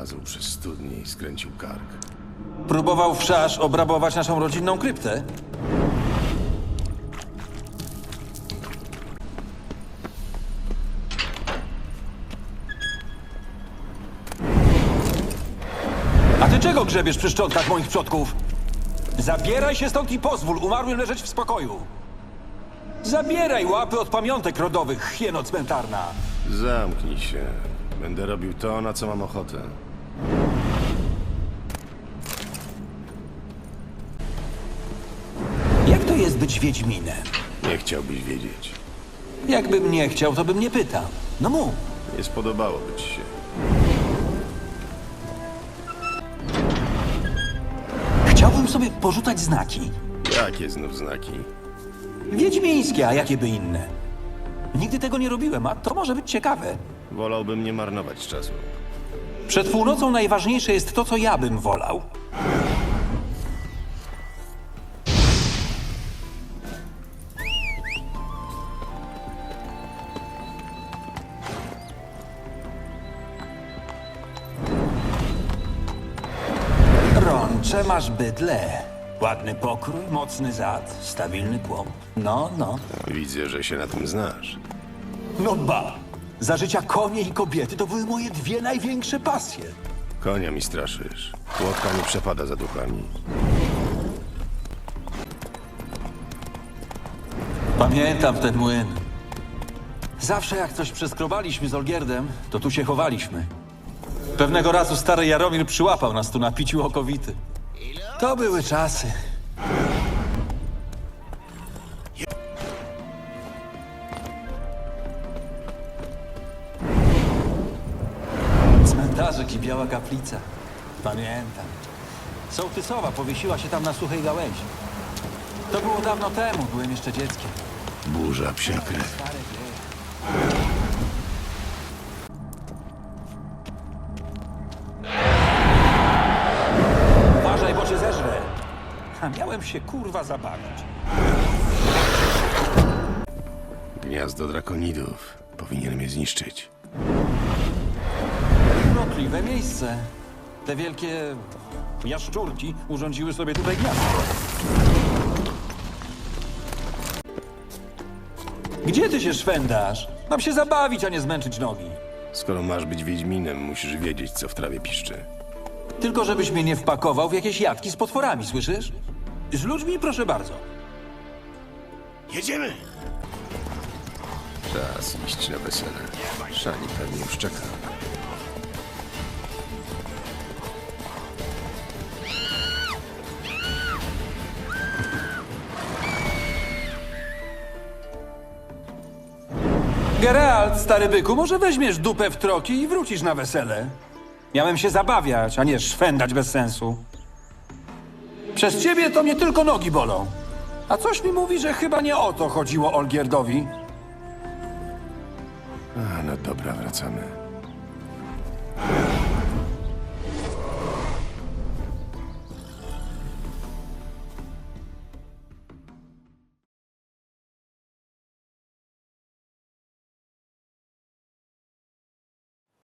Przelazł przez studnię i skręcił kark. Próbował wszasz obrabować naszą rodzinną kryptę. A ty czego grzebiesz przy szczątkach moich przodków? Zabieraj się stąd i pozwól umarłym leżeć w spokoju. Zabieraj łapy od pamiątek rodowych, hieno cmentarna. Zamknij się. Będę robił to, na co mam ochotę. Jak to jest być Wiedźminem? Nie chciałbyś wiedzieć. Jakbym nie chciał, to bym nie pytał. No mów. Nie spodobałoby ci się. Chciałbym sobie porzucać znaki. Jakie znów znaki? Wiedźmińskie, a jakie by inne? Nigdy tego nie robiłem, a to może być ciekawe. Wolałbym nie marnować czasu. Przed północą najważniejsze jest to, co ja bym wolał. Rącze masz bydle. Ładny pokrój, mocny zad, stabilny kłąb. No, no. Widzę, że się na tym znasz. No ba! Za życia konie i kobiety to były moje dwie największe pasje. Konia mi straszysz. Łotka nie przepada za duchami. Pamiętam ten młyn. Zawsze jak coś przeskrobaliśmy z Olgierdem, to tu się chowaliśmy. Pewnego razu stary Jaromir przyłapał nas tu na piciu okowity. To były czasy. Cmentarzyk i biała kaplica. Pamiętam. Sołtysowa powiesiła się tam na suchej gałęzi. To było dawno temu, byłem jeszcze dzieckiem. Burza psia krew. Uważaj, bo cię zeżrę. A miałem się kurwa zabawić. Gniazdo drakonidów. Powinienem je zniszczyć. Urokliwe miejsce. Te wielkie jaszczurki urządziły sobie tutaj gniazdo. Gdzie ty się szwędasz? Mam się zabawić, a nie zmęczyć nogi. Skoro masz być Wiedźminem, musisz wiedzieć, co w trawie piszczy. Tylko żebyś mnie nie wpakował w jakieś jatki z potworami, słyszysz? Z ludźmi proszę bardzo. Jedziemy! Czas iść na wesele. Szani pewnie już czeka. Geralt, stary byku, może weźmiesz dupę w troki i wrócisz na wesele? Miałem się zabawiać, a nie szwendać bez sensu. Przez ciebie to mnie tylko nogi bolą. A coś mi mówi, że chyba nie o to chodziło Olgierdowi. No dobra, wracamy.